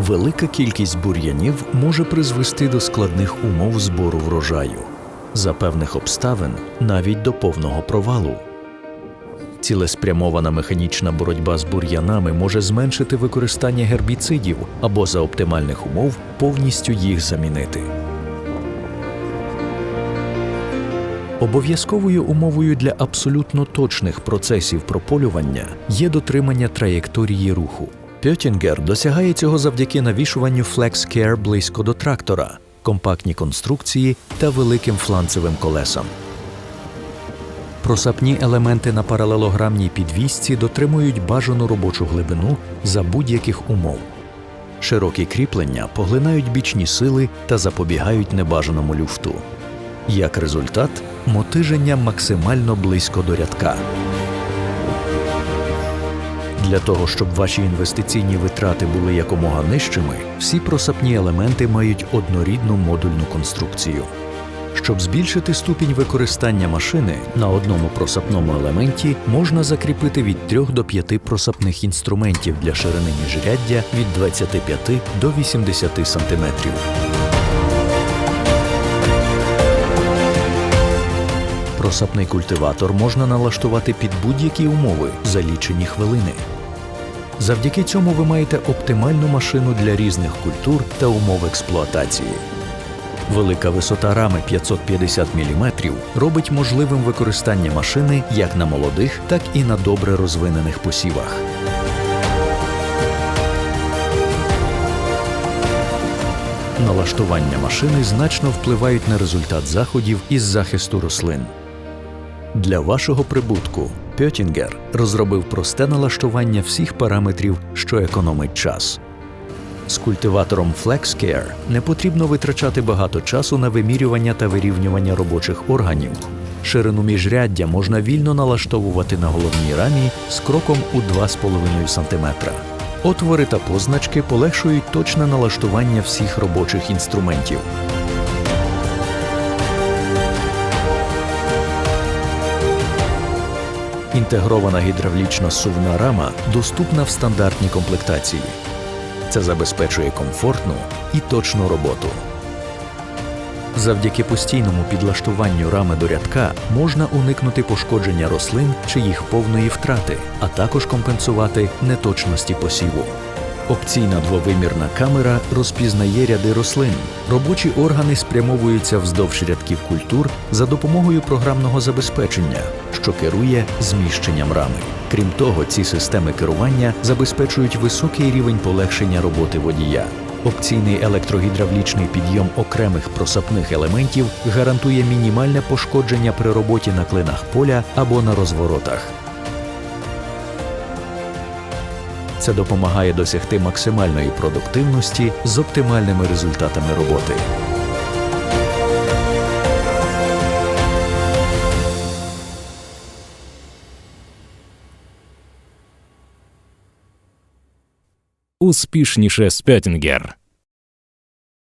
Велика кількість бур'янів може призвести до складних умов збору врожаю, за певних обставин навіть до повного провалу. Цілеспрямована механічна боротьба з бур'янами може зменшити використання гербіцидів або за оптимальних умов повністю їх замінити. Обов'язковою умовою для абсолютно точних процесів прополювання є дотримання траєкторії руху. Пьотінгер досягає цього завдяки навішуванню FlexCare близько до трактора, компактній конструкції та великим фланцевим колесам. Просапні елементи на паралелограмній підвісці дотримують бажану робочу глибину за будь-яких умов. Широкі кріплення поглинають бічні сили та запобігають небажаному люфту. Як результат, мотиження максимально близько до рядка. Для того, щоб ваші інвестиційні витрати були якомога нижчими, всі просапні елементи мають однорідну модульну конструкцію. Щоб збільшити ступінь використання машини, на одному просапному елементі можна закріпити від 3 до 5 просапних інструментів для ширини міжряддя від 25 до 80 см. Просапний культиватор можна налаштувати під будь-які умови за лічені хвилини. Завдяки цьому ви маєте оптимальну машину для різних культур та умов експлуатації. Велика висота рами 550 мм робить можливим використання машини як на молодих, так і на добре розвинених посівах. Налаштування машини значно впливають на результат заходів із захисту рослин. Для вашого прибутку Пьотінгер розробив просте налаштування всіх параметрів, що економить час. З культиватором FlexCare не потрібно витрачати багато часу на вимірювання та вирівнювання робочих органів. Ширину міжряддя можна вільно налаштовувати на головній рамі з кроком у 2,5 см. Отвори та позначки полегшують точне налаштування всіх робочих інструментів. Інтегрована гідравлічна сувна рама доступна в стандартній комплектації. Це забезпечує комфортну і точну роботу. Завдяки постійному підлаштуванню рами до рядка можна уникнути пошкодження рослин чи їх повної втрати, а також компенсувати неточності посіву. Опційна двовимірна камера розпізнає ряди рослин. Робочі органи спрямовуються вздовж рядків культур за допомогою програмного забезпечення, що керує зміщенням рами. Крім того, ці системи керування забезпечують високий рівень полегшення роботи водія. Опційний електрогідравлічний підйом окремих просапних елементів гарантує мінімальне пошкодження при роботі на клинах поля або на розворотах. Це допомагає досягти максимальної продуктивності з оптимальними результатами роботи. Успішніше з Петтінгер.